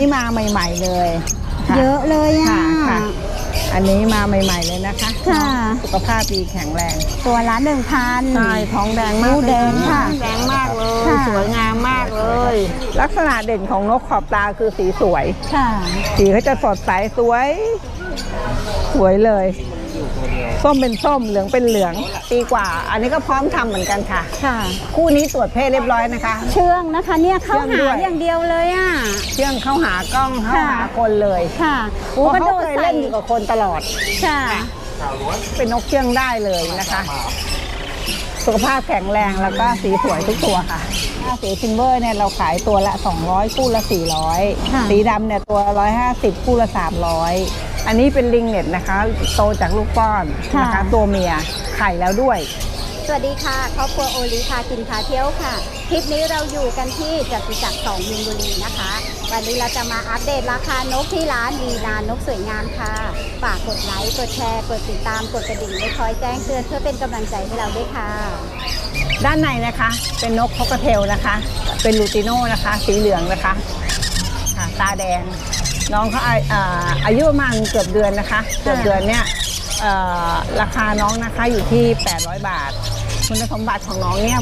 นี่มาใหม่ ๆเลยค่เยอะเลยอะ ค่ะค่ะ อันนี้มาใหม่ ๆเลยนะคะค่ะ สุขภาพดีแข็งแรง ตัวละหนึ่งพัน ใช่ท้องแดงมากโอ้แดงค่ะแดงมากเลย ค่ะ สวยงามมากเลย ลักษณะเด่นของนกขอบตาคือสีสวย ค่ะ สีเขาจะสดใสสวย สวยเลย ส้มเป็นส้มเหลืองเป็นเหลืองปีกว่า อันนี้ก็พร้อมทำเหมือนกันค่ะ ค่ะ คู่นี้ตรวจเพศเรียบร้อยนะคะ เชื่องนะคะเนี่ยเข้าเชื่องหาด้วยอย่างเดียวเลยอะ เชื่องเข้าหากล้องเข้าค่ะหาคนเลยค่ะเพโอ้ราะกระเขาโดดเคยใส่เล่นอยู่กับคนตลอดค่ะ เป็นนกเชื่องได้เลยนะคะ สุขภาพแข็งแรงแล้วก็สีสวยทุกตัวค่ะถ้าสีซิลเวอร์เนี่ยเราขายตัวละ 200 คู่ละค่ะ400 สีดำเนี่ยตัว 150 คู่ละ 300 อันนี้เป็นลิงเน็ตนะคะ โตจากลูกป้อนนะคะ ตัวเมียไข่แล้วด้วย สวัสดีค่ะครอบครัวโอลิพากินพาเที่ยวค่ะ คลิปนี้เราอยู่กันที่จตุจักรสองมินบุรีนะคะ วันนี้เราจะมาอัปเดตราคานกที่ร้านวีนานกสวยงามค่ะ ฝากกดไลค์กดแชร์กดติดตามกดกระดิ่งไว้คอยแจ้งเตือนเพื่อเป็นกำลังใจให้เราด้วยค่ะ ด้านในนะคะ เป็นนกคอกเทลนะคะ เป็นลูติโน่นะคะ สีเหลืองนะคะค่ะตาแดง น้องเขาอาอ่าอายุประมาณเกือบเดือนนะคะเกือบเดือนเนี่ยเอ่อราคาน้องนะคะอยู่ที่ 800 บาท คุณสมบัติของน้องเนี่ย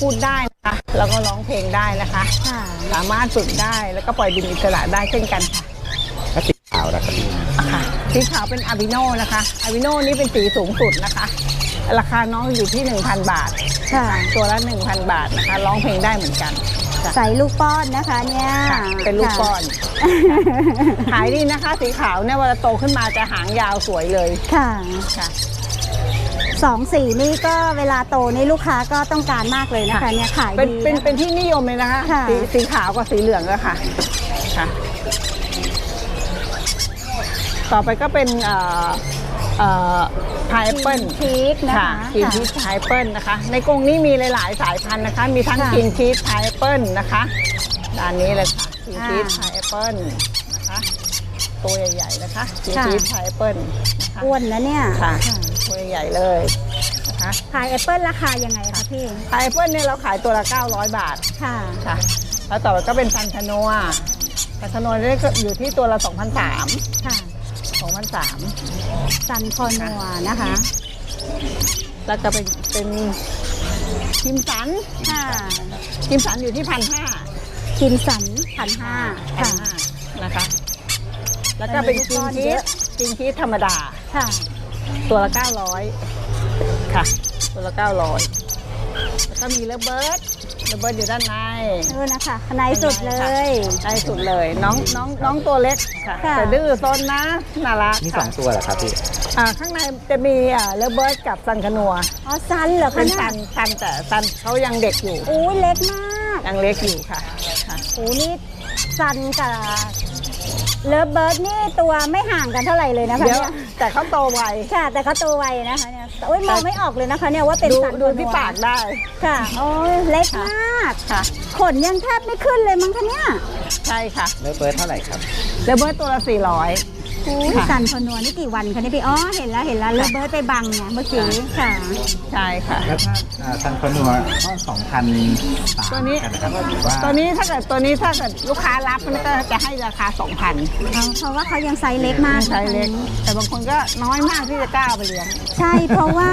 พูดได้นะคะแล้วก็ร้องเพลงได้นะคะ ค่ะ สามารถฝึกได้แล้วก็ปล่อยบินอิสระได้เช่นกันค่ะ ถ้าสีขาวนะครับพี่ค่ะสีขาวเป็นอาบิโนนะคะอาบิโนนี่เป็นสีสูงสุดนะคะ ราคาน้องอยู่ที่ 1,000 บาท ค่ะ ตัวละ 1,000 บาทนะคะ ร้องเพลงได้เหมือนกัน ค่ะใส่ลูกป้อนนะคะเนี่ยค่ะเป็นลูกก้อน ขายดีนะคะ สีขาวเนี่ยเวลาโตขึ้นมาจะหางยาวสวยเลยค่ะค่ะสองสีนี่ก็เวลาโตนี่ลูกค้าก็ต้องการมากเลยนะคะค่ะเนี่ยขายเป็นดีเป็นนะเป็นที่นิยมเลยนะคะค่ะสีสีขาวกับสีเหลืองอะค่ะค่ะ ต่อไปก็เป็นเอ่อเอ่อ พายแอปเปิลชีสนะค่ะคะกินชีสพายแอปเปิลนะคะ ในกรงนี้มีหลาย ๆ สายพันธุ์นะคะ มีทั้งค่ะกินชีสพายแอปเปิลนะคะด้านนี้เลยค่ะกินอ่าชีสพายแอปเปิลนะคะตัวใหญ่ ๆ นะคะกินค่ะชีสพายแอปเปิลนะคะอ้วนนะเนี่ยค่ะตัวใหญ่ๆเลยนะคะขายแอปเปิลราคายังไงคะพี่พายแอปเปิลเนี่ยเราขายตัวละ 900 บาทค่ะค่ะ แล้วต่อไปก็เป็นพันธนัวพันธนัวเนี่ยก็อยู่ที่ตัวละ2,003ค่ะ 2,003ซันคอนัวนะคะ แล้วก็เป็นเป็นคิมสันค่ะคิมสันอยู่ที่พันห้าคิมสันพันห้าพันค่ะห้านะคะ แล้วก็เป็นอันนี้กินก้อนชีเยสอะกินชีสธรรมดาค่ะ ตัวละ900ค่ะ ตัวละ900แล้วก็มีเลเบิร์ด เลเบิร์ดอยู่ด้านในเออนะคะในสุดเลยในสุดเลยน้องน้องน้องตัวเล็กค่ะค่ะ แต่ดื้อซนนะน่ารักมีสค่ะองตัวเหรอครับพี่อ่าข้างในจะมีอ่าเลเบิร์ดกับซันคานัวอ๋อซันเหรอคะเป็นเนี่ยซันซันแต่ซันเขายังเด็กอยู่อุ้ยเล็กมากยังเล็กอยู่ค่ะค่ะ โอ้นี่ซันกับเลิฟเบิร์ดนี่ตัวไม่ห่างกันเท่าไหร่เลยนะคะเดี๋ยวเนี่ยแต่เขาโตไว ค่ะ แต่เขาโตไวนะคะเนี่ย โอ้ยมองไม่ออกเลยนะคะเนี่ยว่าเป็นดูซันดูคอนัวที่ปากได้ ค่ะโอ้ยเล็กมากค่ะ ขนยังแทบไม่ขึ้นเลยมั้งคะเนี่ย ใช่ค่ะเลิฟเบิร์ดเท่าไหร่ครับ เลเบิร์ดตัวละ400อุ้ย ค่ะซันคอนัวนี่กี่วันคะเนี่ยพี่อ๋อเห็นแล้วเห็นแล้วเลิฟเบิร์ดไปบังเนี่ยเมื่อกี้ค่ะ ใช่ค่ะ แล้วถ้าอ่าซันคอนัวก็สองพันสามตัวนี้ กันนะครับหรือว่าตัวนี้ถ้าเกิดตัวนี้ถ้าเกิดลูกค้ารับมันก็จะให้ราคา 2,000เอาเพราะว่าเขายังไซส์เล็กมากใช้เล็กนะคะแต่บางคนก็น้อยมากที่จะกล้าเอาไปเลี้ยง ใช่เพราะว่า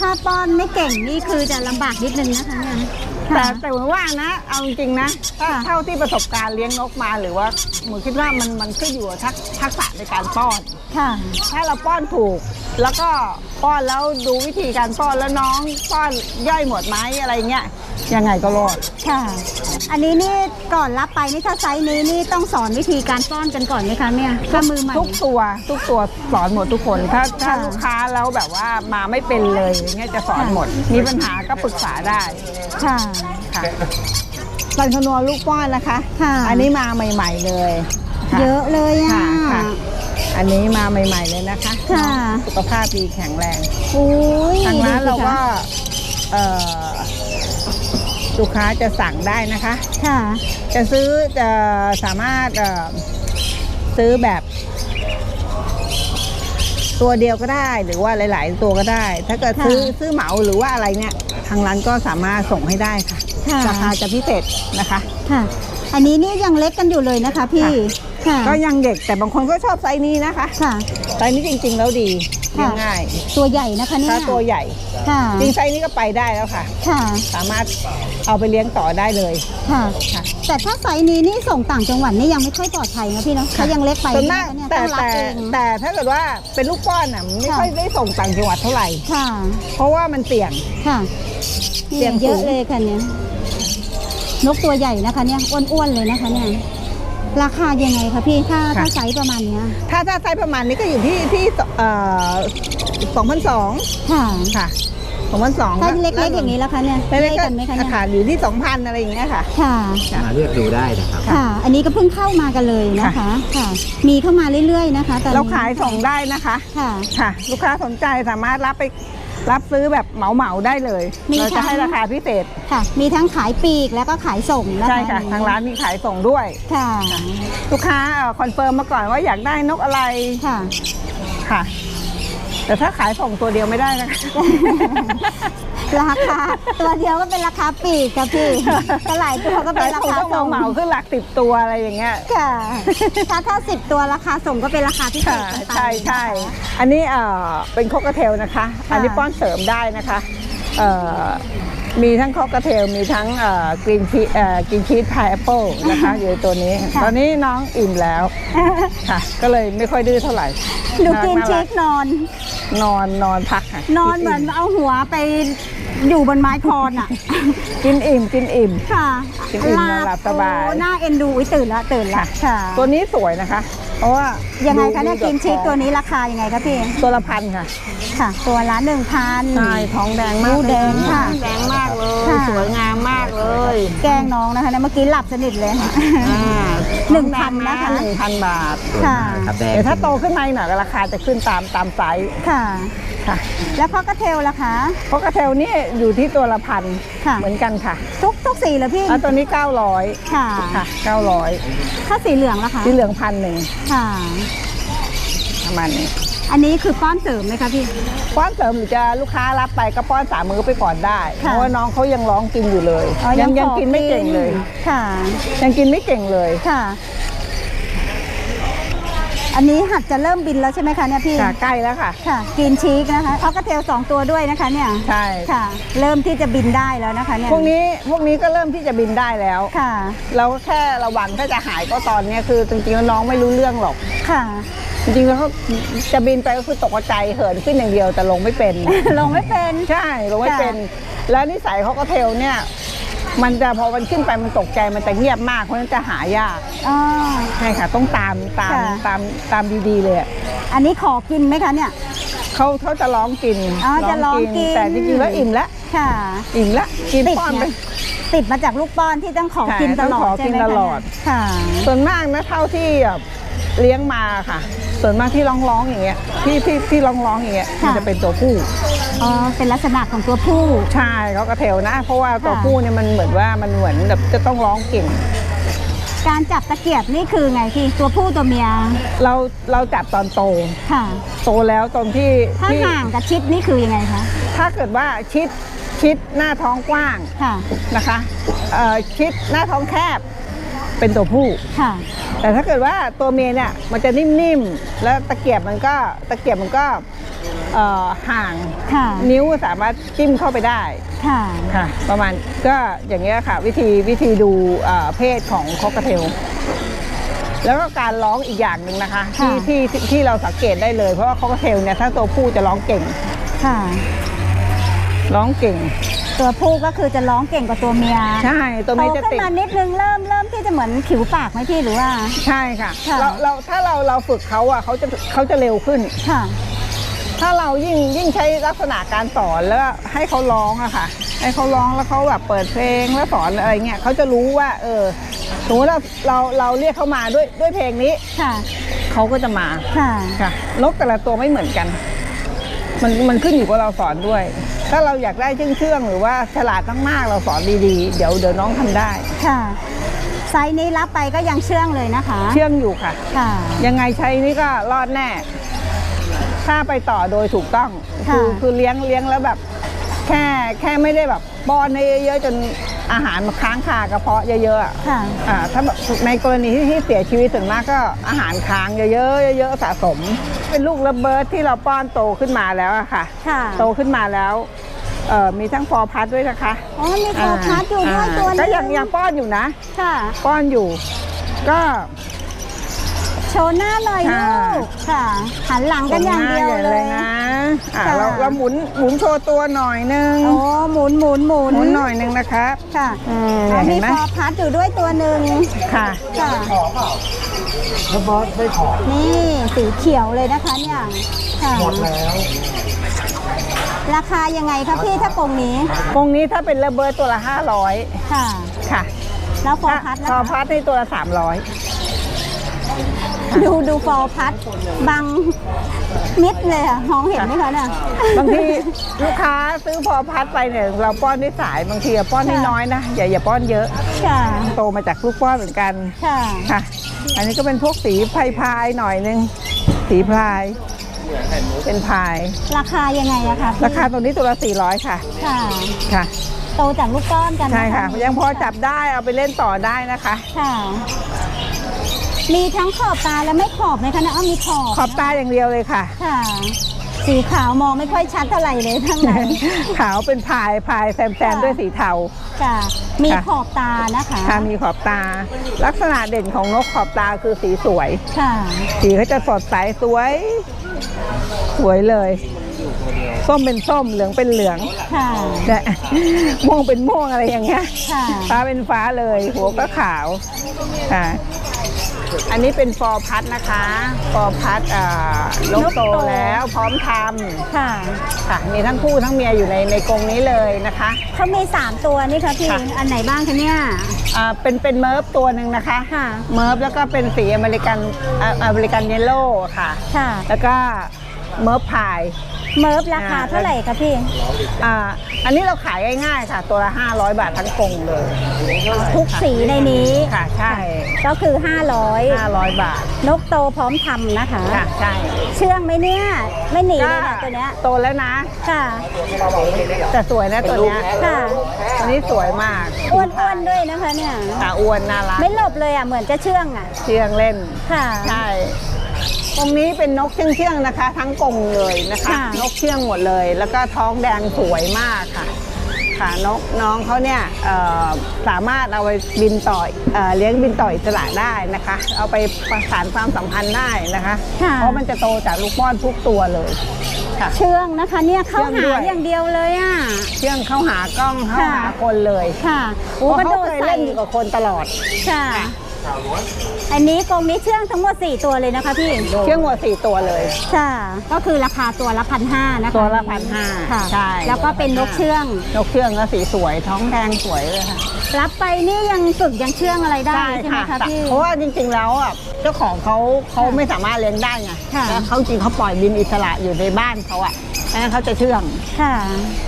ถ้าป้อนไม่เก่งนี่คือจะลำบากนิดนึงนะคะเนี่ยแต่ค่ะ แต่ผมว่านะ เอาจริงๆนะถ้าค่ะ เท่าที่ประสบการณ์เลี้ยงนกมาหรือว่าหมูคิดว่ามันมันขึ้นอยู่กับทักทักษะในการป้อน ค่ะ ถ้าเราป้อนถูก แล้วก็ป้อนแล้วดูวิธีการป้อนแล้วน้องป้อนย่อยหมดไหมอะไรเงี้ยยังไงก็รอด ค่ะ อันนี้นี่ก่อนรับไปนี่ถ้าไซส์นี้นี่ต้องสอนวิธีการป้อนกันก่อนไหมคะเนี่ยถ้ามือใหม่ ทุกตัวทุกตัวสอนหมดทุกคน ถ้าถ้าค่ะลูกค้าแล้วแบบว่ามาไม่เป็นเลยอย่างเงี้ยจะสอนหมด มีปัญหาก็ปรึกษาได้ ค่ะ ค่ะสันคนัวลูกป้อนนะคะ ค่ะ อันนี้มาใหม่ ๆเลยค่เยอะเลยอะค่ะค่ะ อันนี้มาใหม่ ๆ เลยนะคะค่ะสุขภาพดีแข็งแรงอุ้ยทางร้านดูสิเราก็คะเอ่อลูกค้าจะสั่งได้นะคะ ค่ะ จะซื้อจะสามารถเอ่อซื้อแบบ ตัวเดียวก็ได้หรือว่าหลาย ๆ ตัวก็ได้ ถ้าเกิดซื้อค่ะซื้อเหมาหรือว่าอะไรเนี่ย ทางร้านก็สามารถส่งให้ได้ค่ะ ค่ะ ราคาจะพิเศษนะคะ ค่ะ อันนี้นี่ยังเล็กกันอยู่เลยนะคะพี่ ค่ะ ก็ยังเด็กแต่บางคนก็ชอบไซส์นี้นะคะค่ะ ไซส์นี้จริงๆแล้วดีเลี้ยงง่ายตัวใหญ่นะคะเนี่ยถ้าตัวใหญ่ค่ะจริงไซส์นี้ก็ไปได้แล้วค่ะ ค่ะ สามารถเอาไปเลี้ยงต่อได้เลยค่ะค่ะแต่ถ้าไซส์นี้นี่ส่งต่างจังหวัดนี่ยังไม่ค่อยปลอดภัยนะพี่เนาะเขายังเล็กไปส่วนมากเนี่ยแต่ต้องรับแต่เองแต่ถ้าเกิดว่าเป็นลูกป้อนอะไม่ค่ะค่อยได้ส่งต่างจังหวัดเท่าไหร่ค่ะ เพราะว่ามันเสี่ยงค่ะเสียงเยอะสูงเลยค่ะเนี่ยนกตัวใหญ่นะคะเนี่ยอ้วนๆเลยนะคะเนี่ย ราคายังไงคะพี่ถ้าถ้าไซส์ประมาณเนี้ยถ้าถ้าไซส์ประมาณนี้ก็อยู่ที่ที่เอ่อสองพันสองค่ะค่ะสองพันสองถ้าเล็กๆอย่างนี้แล้วคะเนี่ยเล็กใกล้ๆก็กันไหมคะเนี่ยค่ะอยู่ที่สองพันอะไรอย่างเงี้ยค่ะ ค่ะ มาเลือกดูได้นะครับ ค่ะ อันนี้ก็เพิ่งเข้ามากันเลยนะคะ ค่ะ มีเข้ามาเรื่อยๆนะคะตอนนี้เราขายส่งได้นะคะ ค่ะ ค่ะ ลูกค้าสนใจสามารถรับไป รับซื้อแบบเหมาเหมาๆได้เลย มีเราจะทั้งให้ราคาพิเศษ ค่ะ มีทั้งขายปลีกแล้วก็ขายส่งนะคะใช่ค่ะ ทางร้านมีขายส่งด้วย ค่ะลูกค้าคอนเฟิร์มมาก่อนว่าอยากได้นกอะไรค่ะ ค่ะ แต่ถ้าขายส่งตัวเดียวไม่ได้นะคะ ราคาตัวเดียวก็เป็นราคาปลีกค่ะพี่ถ้าหลายตัวก็เป็นราขายคาส่งส่ต้องงเหมาๆขึ้นหลักสิบตัวอะไรอย่างเงี้ยค่ะถ้าถ้าสิบตัวราคาส่งก็เป็นราคาพิเศค่ะษกันไปใช่ใช่นะคะอันนี้เอ่อเป็นโคกระเทลนะคะค่ะอันนี้ป้อนเสริมได้นะคะเอ่อมีทั้งโคกระเทลมีทั้งกรีนชีกรีนชีสพายแอปเปิลนะคะอยู่ในตัวนี้ ตอนนี้น้องอิ่มแล้วค่ะ ก็เลยไม่ค่อยดื้อเท่าไหร่ดูกินาชีรักนอน นอนนอนพักค่ะนอนเหมือนเอาหัวไป อยู่บนไม้คอนอะ กินอิ่มกินอิ่ม ค่ะกินอิ่มนอนหลับสบาย โอ้น่าเอ็นดูอุ๊ยตื่นละตื่นละ ค่ะ ตัวนี้สวยนะคะ เพราะว่ายัยังไงคะเนี่ยกินชีกตัวนี้ราคายังไงคะพี่ ตัวละพันค่ะค่ะ ตัวละหนึ่งพัน ใช่ท้องแดงมากดูแดงค่ะแดงมากเลยค่ะ สวยงามมากเลยแกล้งน้องนะคะเนี่ยเมื่อกี้หลับสนิทเลยค่ะหนึ่งพันนะคะ หนึ่งพันบาทค่ะ ครับแดงเดี๋ยวถ้าโตขึ้นมาอีกหน่อยก็ราคาจะขึ้นตามตามไซส์ ค่ะ ค่ะ แล้วข้อกระเทลล่ะคะ เพราะกระเทลนี่อยู่ที่ตัวละพันค่ะ เหมือนกันค่ะทุกทุกสีเหรอพี่ อะตัวนี้ 900ค่ะ ค่ะ900ถ้าสีเหลืองล่ะคะที่เหลืองพันหนึ่งค่ะ ประมาณนี้อันนี้คือป้อนเสริมไหมคะพี่ ป้อนเสริมหรือจะลูกค้ารับไปก็ป้อนสามมือไปก่อนได้เพค่ะราะว่าน้องเขายังร้องกินอยู่เลย อ๋อยังขยังอกินไม่เก่งเลย ค่ะ ยังกินไม่เก่งเลย ค่ะ อันนี้หัดจะเริ่มบินแล้วใช่ไหมคะเนี่ยพี่ค่ะใกล้แล้วค่ะ ค่ะกินชีกนะคะเขากระเทลสองตัวด้วยนะคะเนี่ยใช่ค่ะ เริ่มที่จะบินได้แล้วนะคะเนี่ยพวกนี้พวกนี้ก็เริ่มที่จะบินได้แล้วค่ะ เราก็แค่ระวังถ้าจะหายก็ตอนเนี้ยคือจริงๆแล้วน้องไม่รู้เรื่องหรอกค่ะจริงๆแล้วเขาจะบินไปก็คือตกใจเหินขึ้นอย่างเดียวแต่ลงไม่เป็น ลงไม่เป็น ใช่ลงไม่เป็น แล้วนิสัยเขาก็เทลเนี่ย มันจะพอมันขึ้นไปมันตกใจมันจะเงียบมากเพราะฉะนั้นจะหายากอ๋อ ใช่ค่ะ ต้องตามตามค่ะ ตามตามดีๆเลยอะอันนี้ขอกินไหมคะเนี่ย เขาเขาจะร้องกินอ๋อจะร้องกิน แต่จริงๆแล้วอิ่มแล้วค่ะ อิ่มแล้วกินติดป้อนไปเนี่ยติดมาจากลูกป้อนที่ต้องขอใช่กินตลอต้องขดอใช่กินไหมคะตลอดค่ะ ส่วนมากนะเท่าที่แบบ เลี้ยงมาค่ะ ส่วนมากที่ร้องร้องๆอย่างเงี้ยที่ที่ที่ร้องร้องๆอย่างเงี้ยมันค่ะ จะเป็นตัวผู้อ๋อเป็นลักษณะของตัวผู้ ใช่เขากระเทลนะ เพราะว่าตัวค่ะ ผู้เนี่ยมันเหมือนว่ามันเหมือนแบบจะต้องร้องเก่ง การจับตะเกียบนี่คือไงพี่ตัวผู้ตัวเมียเราเราจับตอนโต ค่ะ โตแล้วตอนที่ถ้าที่ห่างกับชิดนี่คือยังไงคะถ้าเกิดว่าชิดชิดหน้าท้องกว้างค่ะ นะคะเอ่อชิดหน้าท้องแคบ เป็นตัวผู้ ค่ะ แต่ถ้าเกิดว่าตัวเมียเนี่ยมันจะนิ่มๆ แล้วตะเกียบมันก็ตะเกียบมันก็เอ่อห่าง ค่ะ นิ้วสามารถจิ้มเข้าไปได้ค่ะ ค่ะ ประมาณก็อย่างเงี้ยค่ะ วิธีวิธีดูเอ่อเพศของคอกเทล แล้วก็การร้องอีกอย่างหนึ่งนะคะที่ค่ะ ที่ที่ที่เราสังเกตได้เลยเพราะว่าคอกเทลเนี่ยถ้าตัวผู้จะร้องเก่ง ค่ะ ร้องเก่ง ตัวผู้ก็คือจะร้องเก่งกว่าตัวเมียใช่ตัวโตเมียจะขึ้นติดมานิดนึงเริ่มเริ่มที่จะเหมือนผิวปากไหมพี่หรือว่า ใช่ค่ะค่ะเราเราถ้าเราเราฝึกเขาอะเขาจะเขาจะเร็วขึ้นค่ะถ้าเรายิ่งยิ่งใช้ลักษณะการสอนแล้วให้เขาร้องอะค่ะ ให้เขาร้องแล้วเขาแบบเปิดเพลงแล้วสอนอะไรเงี้ยเขาจะรู้ว่า เออสมมติเราเราเราเรียกเขามาด้วยด้วยเพลงนี้ค่ะเขาก็จะมาค่ะค่ะนกแต่ละตัวไม่เหมือนกัน มันมันขึ้นอยู่กับเราสอนด้วย ถ้าเราอยากได้เชื่องเชื่องๆหรือว่าฉลาดมากๆเราสอนดีๆ เดี๋ยวเดี๋ยวน้องทำได้ค่ะไซส์นี้รับไปก็ยังเชื่องเลยนะคะ เชื่องอยู่ค่ะ ค่ะ ยังไงใช้นี่ก็รอดแน่ ถ้าไปต่อโดยถูกต้องค่ะคือคือเลี้ยงเลี้ยงแล้วแบบ แค่แค่ไม่ได้แบบ ป้อนให้เยอะๆจนอาหารมาค้างคากระเพาะเยอะๆอะค่ะ อ่าถ้าแบบในกรณีที่ที่เสียชีวิตส่วนมากก็อาหารค้างเยอะๆเยอะๆสะสม เป็นลูกระเบิดที่เราป้อนโตขึ้นมาแล้วอะค่ะ ค่ะ โตขึ้นมาแล้วเอ่อมีทั้งฟอร์พัดด้วยนะคะอ๋อมีโฟกัสอยู่ด้วยาตัวหนึก็ยังยังป้อนอยู่นะ ค่ะ ป้อนอยู่ ก็โชว์หน้าหน่อยค่ะลูกค่ะ หันหลังกันอย่างเดียวผลงนใหญ่เลยนะ อะค่ะ เราเราหมุนหมุนโชว์ตัวหน่อยนึงโอ้หมุนหมุนหมุนหมุนหน่อยนึงนะครับค่ะอืมอ๋อเห็มีนไหมฟอพัดอยู่ด้วยตัวหนึ่งค่ะ ค่ะแล้วบอสไม่ขอนี่สีเขียวเลยนะคะเนี่ยค่ะหมดแล้ว ราคายังไงคะพี่ถ้ากรงนี้กรงนี้ถ้าเป็นระเบิดตัวละ 500 ค่ะ ค่ะแล้วฟอพัดฟอนะร์พัดในตัวละ 300 ดูดูฟอพัดบังมิดเลยอะมองเห็นไหมคะเนี่ย บางทีลูกค้าซื้อพอพัดไปเนี่ยเราป้อนด้วยสายบางทีอะป้อนน้อยๆนะอย่าอย่าป้อนเยอะค่ะ โตมาจากลูกป้อนเหมือนกันค่ะ ค่ะ อันนี้ก็เป็นพวกสีพายพายๆหน่อยนึงสีพาย เป็นพาย ราคายังไงอะคะพี่ราคาตัวนี้ตัวละ400 ค่ะค่ะ ค่ะ โตจากลูกก้อนกันนใช่ค่ะยังพอจับได้เอาไปเล่นต่อได้นะคะ ค่ะ มีทั้งขอบตาและไม่ขอบไหมคะเนี่ยอ้อมีขอบขอบตาอย่างเดียวเลยค่ะ ค่ะ สีขาวมองไม่ค่อยชัดเท่าไหร่เลยทั้งนั้น ขาวเป็นพายพายแซมแซมค่ะด้วยสีเทา ค่ะ มีค่ะขอบตานะคะค่ะมีขอบตา ลักษณะเด่นของนกขอบตาคือสีสวย ค่ะ สีเขาจะสดใสสวย สวยเลยส้มเป็นส้มเหลืองเป็นเหลืองค่ะเนี่ยม่วงเป็นม่วงอะไรอย่างเงี้ยค่ะฟ้าเป็นฟ้าเลย หัวก็ขาวค่ะ อันนี้เป็นฟอร์พัดนะคะฟอร์พัดอ่าลกโตแล้วพร้อมทค่ะำค่ะ มีทั้งคู่ทั้งเมียอยู่ในในกรงนี้เลยนะคะเขามีสามตัวนี่ค่ะพี่ค่ะอันไหนบ้างคะเนี่ยอ่าเป็นเป็นเมิร์ฟตัวหนึ่งนะคะค่ะเมิร์ฟแล้วก็เป็นสีอเมริกันอ่าอเมริกันเยลโล่ค่ะ ค่ะ แล้วก็เมิร์ฟพาย เมิร์ฟราคาเท่าไหร่คะพี่ อ่าอันนี้เราขายง่ายๆค่ะ ตัวละ 500 บาททั้งกรงเลยทุกสีในนี้ค่ะ ใช่ก็คือ 500 500 บาท นกโตพร้อมทำนะคะค่ะใช่เชื่องไหมเนี่ย ไม่หนีก็เลยนะตัวเนี้ยโตแล้วนะ ค่ะ แต่สวยนะตัวเนี้ยค่ะตัวนี้สวยมากอ้วนๆด้วยนะคะเนี่ยขาอ้วนน่ารักไม่หลบเลยอะเหมือนจะเชื่องอะ เชื่องเล่นค่ะใช่ ตรงนี้เป็นนกเชื่องเชื่องๆนะคะ ทั้งกรงเลยนะคะ ค่ะ นกเชื่องหมดเลย แล้วก็ท้องแดงสวยมากค่ะ ค่ะนกน้องเขาเนี่ยเอ่อสามารถเอาไปบินต่อเอ่อเลี้ยงบินต่ออิสระได้นะคะ เอาไปประสานความสัมพันธ์ได้นะคะ ค่ะ เพราะมันจะโตจากลูกป้อนทุกตัวเลยค่ะ เชื่องนะคะเนี่ยเข้าเชื่องหาด้วย อย่างเดียวเลยอะ เชื่องเข้าหากล้องเข้าค่ะ หาคนเลยค่ะเพโอ้ราะกระเขาโดดเคยใส่เล่นอยู่กับคนตลอด ค่ะ อันนี้กรงนี้เชื่องทั้งหมด 4 ตัวเลยนะคะพี่ เชื่องหมดสี่ตัวเลย ค่ะ ก็คือราคาตัวละพันห้านะคะตัวละพันห้าค่ะใช่ แล้วก็เป็นนกเชื่อง นกเชื่องก็สีสวย ท้องแดงสวยเลยค่ะ รับไปนี่ยังฝึกยังเชื่องอะไรได้ใช่ไหมคะพี่ เพราะว่าจริงๆแล้วอะเจ้าของเขาเขาไม่สามารถเลี้ยงได้ไงค่ะ แล้วเขาจริงเขาปล่อยบินอิสระอยู่ในบ้านเขาอะ งั้นเขาจะเชื่องค่ะ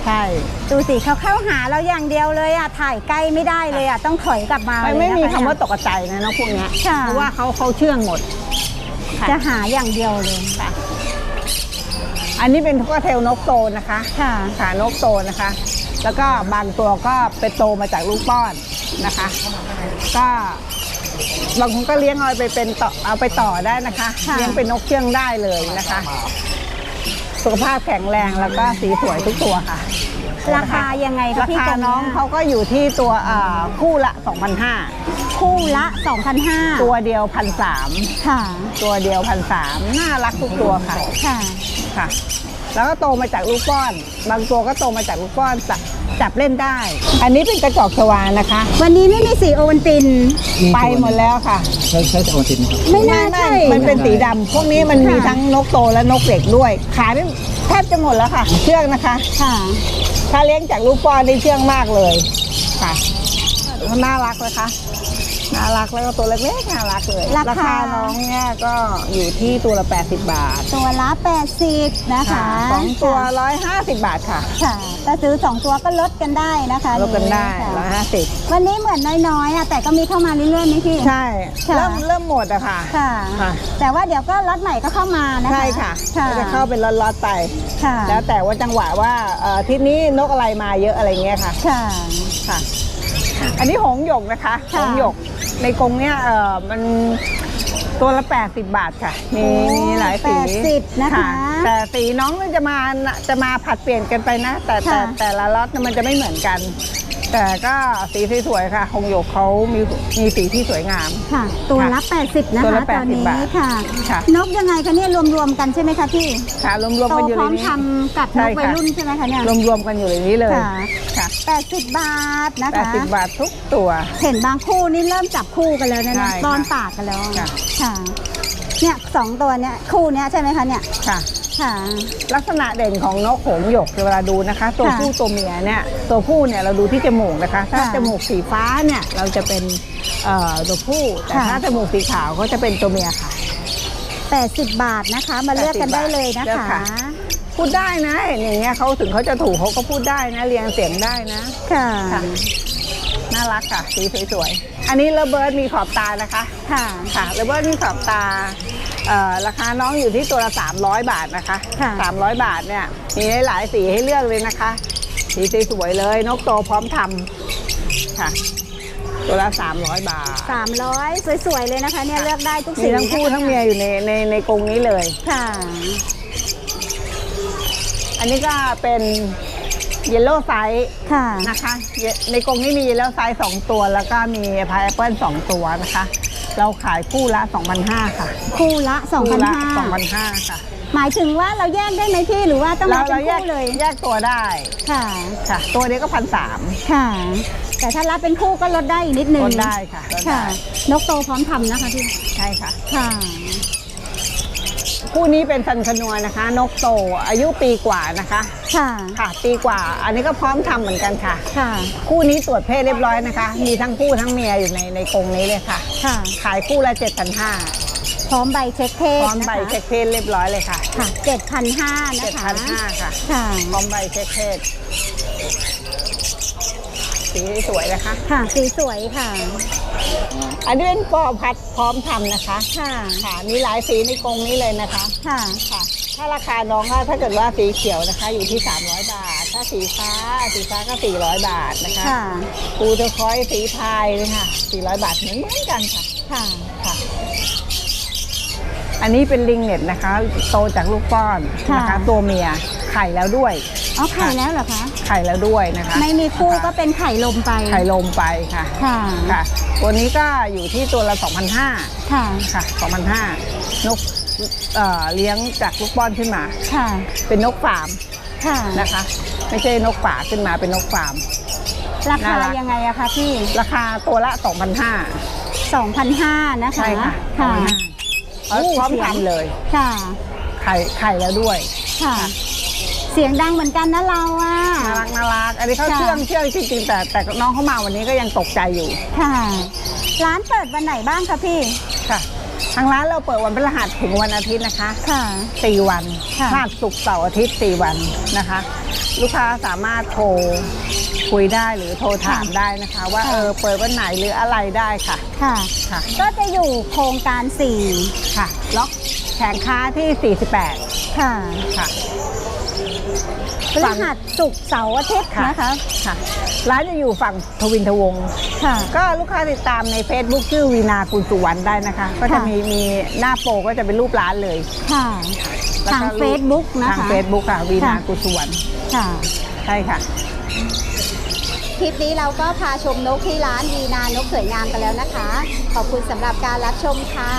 ใช่ ดูสิเขาเข้าหาเราอย่างเดียวเลยอะถ่ายใกล้ไม่ได้เลยอะต้องถอยกลับมาไม่เลยไม่นะคะมีคำเนี่ยว่าตกใจนะนกพวกเนี้ยค่ะ เพราะว่าเขาเขาเชื่องหมดค่ะจะหาอย่างเดียวเลยค่ะ อันนี้เป็นทุกเทลนกโตนะคะค่ะขานกโตนะคะ แล้วก็บางตัวก็เป็นโตมาจากลูกป้อนนะคะ ก็บางคนก็เลี้ยงเอาไปเป็นต่อเอาไปต่อได้นะคะค่ะเลี้ยงเป็นนกเชื่องได้เลยนะคะ สุขภาพแข็งแรงแล้วก็สีสวยทุกตัวค่ะ ราคายังไงคะราพี่คาตรงน้องเขาก็อยู่ที่ตัวเอ่อคู่ละ 2,500 คู่ละ2,500ตัวเดียว 1 3ค่ะ0ตัวเดียว 1 3 0 0 น่ารักทุกตัวค่ะค่ะ ค่ะ แล้วก็โตมาจากลูกป้อน บางตัวก็โตมาจากลูกป้อน จับจับเล่นได้ อันนี้เป็นกระจอกชวานะคะ วันนี้ไม่มีสีโอวันติน ไปหมดแล้วค่ะ ใช้ใช้โอตินครับ ไม่น่าใช่ มันเป็นสีดำพวกนี้มันมีค่ะ ทั้งนกโตและนกเด็กด้วย ขายไม่แทบจะหมดแล้วค่ะ เชื่องนะคะ ค่ะ ถ้าเลี้ยงจากลูกป้อนได้เชื่องมากเลยค่ะน่ารักนะคะ น่ารักแล้วก็ตัวเล็กๆน่ารักเลยราคา น้องเนี่ยก็อยู่ที่ตัวละ 80 บาทตัวละ 80 นะคะสองตัว 150 บาทค่ะค่ะถ้าซื้อ 2 ตัวก็ลดกันได้นะคะลดกันได้ค่ะ150วันนี้เหมือนน้อยๆอะแต่ก็มีเข้ามาเรื่อยๆไหมพี่ ใช่ค่ะ เริ่มเริ่มหมดอะค่ะ ค่ะ ค่ะ แต่ว่าเดี๋ยวก็ล็อตใหม่ก็เข้ามานะคะใช่ค่ะค่ะก็จะเข้าเป็นล็อตๆไป ค่ะ แล้วแต่ว่าจังหวะว่าเอ่ออาทิศนี้นกอะไรมาเยอะอะไรเงี้ยค่ะ ค่ะ ค่ะ อันนี้หงส์หยกนะคะหค่ะ งส์หยก ในกรงเนี้ยเออมันตัวละ 80 บาทค่ะ มีโอ้มีหลายสี80นะคะแต่สีน้องมันจะมาจะมาผัดเปลี่ยนกันไปนะ แต่แต่ค่ะแต่ละล็อตเนี่ยมันจะไม่เหมือนกัน แต่ก็สีสวยๆค่ะหงส์หยกเขามีมีสีที่สวยงาม ค่ะ ตัวละ 80 นะตัวคะละตอน80นี้บาทค่ะ ค่ะ นกยังไงคะเนี่ยรวมๆกันใช่ไหมคะพี่ค่ะรวมโตๆกันอยู่พร้ในอมนี้ ทำกับนใช่กวัยค่ะรุ่นใช่ไหมคะเนี่ย รวมๆกันอยู่ในนี้เลยค่ะ ค่ะ80 บาทนะคะ80บาททุกตัว เห็นบางคู่นี่เริ่มจับคู่กันแล้วนะใช่เนี่ยค่ะป้อนปากกันแล้วค่ะ ค่ะ เนี่ยสองตัวเนี่ยคู่เนี้ยใช่ไหมคะเนี่ยค่ะ ค่ะ ลักษณะเด่นของนกหงส์หยกเวลาดูนะคะ ตัวค่ะผู้ตัวเมียเนี่ยตัวผู้เนี่ยเราดูที่จมูกนะคะ ถ้าค่ะจมูกสีฟ้าเนี่ยเราจะเป็นเอ่อตัวผู้แต่ค่ะ ถ้าจมูกสีขาวก็จะเป็นตัวเมียค่ะ 80 บาทนะคะ มาเลือกกันได้เลยนะเลือกคะ ค่ะ พูดได้นะเห็นอย่างเงี้ยเขาถึงเขาจะถูกเขาก็พูดได้นะเรียงเสียงได้นะ ค่ะ ค่ะ น่ารักค่ะสีสวยๆอันนี้เลเบิร์ดมีขอบตานะคะ ค่ะ ค่ะเลเบิร์ดมีขอบตาเอ่อ ราคาน้องอยู่ที่ตัวละ 300 บาทนะคะ ค่ะ 300 บาทเนี่ยมีหลายๆสีให้เลือกเลยนะคะ สีสวยๆเลย นกโตพร้อมทำค่ะ ตัวละ 300 บาท300 สวยๆเลยนะคะ เนี่ยเลือกได้ทุกมีสีทั้งคู่ทั้งเมียอยู่ในในในกรงนี้เลย ค่ะ อันนี้ก็เป็นเยลโล่ไซส์ค่ะ นะคะเยในกรงนี้มีเยลโล่ไซส์2ตัว แล้วก็มีพายแอปเปิล2ตัวนะคะ เราขายคู่ละ2,500ค่ะคู่ละคู่ละ2,500 2,500ค่ะหมายถึงว่าเราแยกได้ไหมพี่หรือว่าต้องเรารับเป็เรานแยกคู่เลยแยกตัวได้ค่ะ ค่ะ ตัวนี้ก็พันสามค่ะ แต่ถ้ารับเป็นคู่ก็ลดได้อีกนิดนึงลดได้ค่ะลดค่ะได้นกโตพร้อมทำนะคะพี่ใช่ค่ะ ค่ะ คู่นี้เป็นซันคนัวนะคะ นกโตอายุปีกว่านะคะค่ะค่ะปีกว่า อันนี้ก็พร้อมทำเหมือนกันค่ะ ค่ะคู่นี้ตรวจเพศเรียบร้อยนะคะ มีทั้งคู่ทั้งเมียอยู่ในในกรงนี้เลยค่ะ ค่ะ ขายคู่ละ7,500พร้อมใบเช็คเพศพร้อมใบนะคะเช็คเพศเรียบร้อยเลยค่ะค่ะ7,500นะคะ7,500ค่ะ ค่ะ พร้อมใบเช็คเพศ สีสวยนะคะ ค่ะสีสวยค่ะอันนี้เป็นปอพัดพร้อมทำนะคะ ค่ะค่ะ มีหลายสีในกรงนี้เลยนะคะ ค่ะค่ะ ถ้าราคาน้องก็ถ้าเกิดว่าสีเขียวนะคะ อยู่ที่ 300 บาท ถ้าสีฟ้า สีฟ้าก็ 400 บาทนะคะค่ะปูเทอร์คอยส์สีพายนี่ค่ะ 400 บาทเหมือนเหมือนกันค่ะ ค่ะค่ะ อันนี้เป็นลิงเน็ตนะคะ โตจากลูกป้อนนะคะ ค่ะ ตัวเมียไข่แล้วด้วยอ๋อไข่แล้วเหรอคะ ไข่แล้วด้วยนะคะ ไม่มีคู่ก็เป็นไข่ลมไป ไข่ลมไปค่ะ ค่ะ ค่ะ ตัวนี้ก็อยู่ที่ตัวละ2,500ค่ะ ค่ะ2,500นกเอ่อเลี้ยงจากลูกป้อนขึ้นมา ค่ะ เป็นนกฟาร์มค่ะนะคะ ไม่ใช่นกป่าขึ้นมาเป็นนกฟาร์ม ราคาน่ารัก ยังไงอะคะพี่ ราคาตัวละ2,500 2,500นะคะ ใช่ค่ะค่ะ 2,500เอาพร้อมทำเลย ค่ะ ไข่ไข่แล้วด้วย ค่ะเสียงดังเหมือนกันนะเราอะน่ารักน่ารัก อันนี้เขาค่ะ เชื่องเชื่องจริงๆแต่แต่น้องเขามาวันนี้ก็ยังตกใจอยู่ค่ะ ร้านเปิดวันไหนบ้างคะพี่ค่ะ ทางร้านเราเปิดวันพฤหัสถึงวันอาทิตย์นะคะ ค่ะสี่วันค่ะพฤหัสศุกร์เสาร์อาทิตย์สี่วันนะคะ ลูกค้าสามารถโทรคุยได้หรือโทรถามได้นะคะ ว่าเออเปิดวันไหนหรืออะไรได้ค่ะค่ะ ค่ะ ก็จะอยู่โครงการค่ะ ล็อกแผงค้าที่ 48 4ค่ะ ค่ะ พฤหัสศุกร์เสาร์อาทิตย์ค่ะ นะคะ ค่ะ ร้านจะอยู่ฝั่งทวินทวงศ์ค่ะ ก็ลูกค้าติดตามใน Facebook ชื่อวีนากุลสุวรรณได้นะคะ ก็จะค่ะ มีมีหน้าโปรก็จะเป็นรูปร้านเลยค่ะ แล้วทางก็รูป Facebook นะคะ ทาง Facebook ค่ะวีนาค่ะ กุลสุวรรณค่ะ ใช่ค่ะ คลิปนี้เราก็พาชมนกที่ร้านดีนานกสวยงามกันแล้วนะคะ ขอบคุณสำหรับการรับชมค่ะ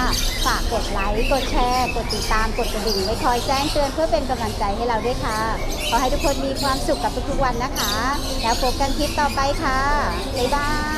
ฝากกดไลค์ กดแชร์ กดติดตาม กดกระดิ่งไว้คอยแจ้งเตือนเพื่อเป็นกำลังใจให้เราด้วยค่ะ ขอให้ทุกคนมีความสุขกับทุกๆวันนะคะ แล้วพบกันคลิปต่อไปค่ะ บ๊ายบาย